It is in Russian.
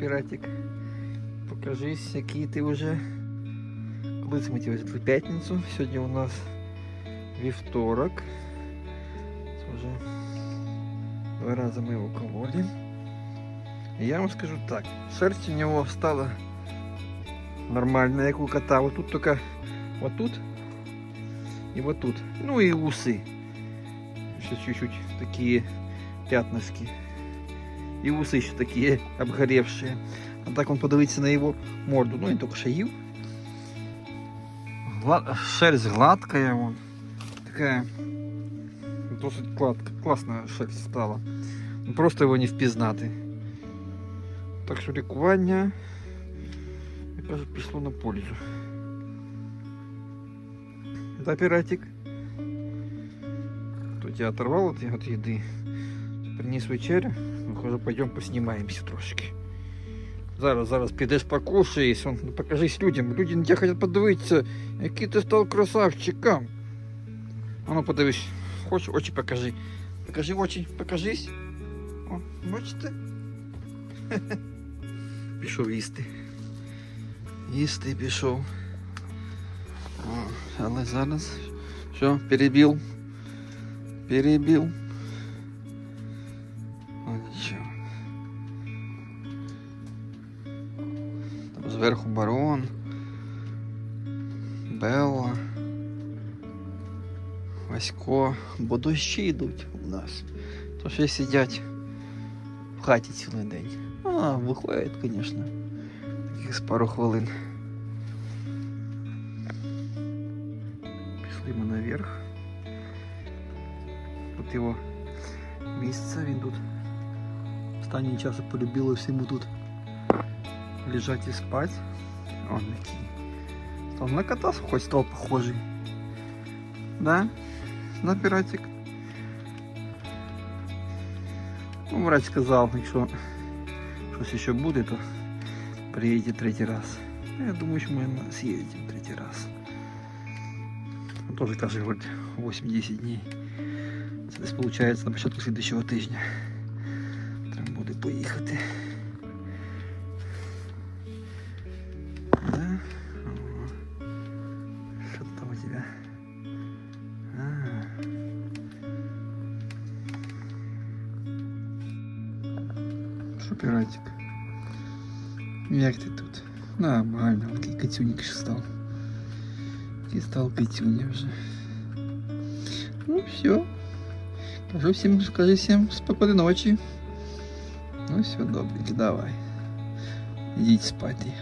піратик. Покажись, який ти вже. Коли це ми тебе в п'ятницю. Сьогодні у нас вівторок. Це вже два рази ми його кололи. І я вам скажу так, шерсть у нього стала нормальная, як у кота. Вот тут только вот тут и вот тут. Ну и усы. Еще чуть-чуть такие пятнышки. И усы еще такие обгоревшие. А так он подивиться на его морду. Ну, он только шаил. Гла... Шерсть гладкая вон. Такая досить гладка. Классная шерсть стала. Ну, Просто его не впізнати. Так що лікування я кажу, пішло на пользу. Да, пиратик? Тут я оторвал от, от еды. Приніс вечерю. Виходжу, пойдем поснімаємося трошки. Зараз, зараз підеш покушаєш, он, ну, покажись людям. Люди на тебе хочуть подивитися, який ти став красавчиком. А ну подивись, хочеш очі покажи. Покажи очі, покажись. О, бачите? Пішов їсти. Їсти пішов. О, але зараз. Що, перебив? Перебив. зверху барон. Белла. Васько. Бо дощі йдуть у нас. То ще сидять в хаті цілий день. А, виходять, звісно. Таких з пару хвилин. Пішли ми наверх. Тут його місце, він тут останній час полюбило всьому тут лежать і спать. Он який. Став на кота хоч став похожий. Да? На піратик. Ну, врач сказав, якщо щось ще буде, то приїдете третій раз. Ну, Я думаю, що ми съездим третій раз. Он Тоже каже, говорить, 8-10 днів. Це десь виходить на початку слідчого тижня. Треба буде поїхати. Що піратик? Як ти тут? Нормально, он такий кацюнік ще став. Такий став кацюня вже. Ну все. Кажу всім, скажи всім спокійної ночі. Ну все, добренько, давай. Ідіть спати.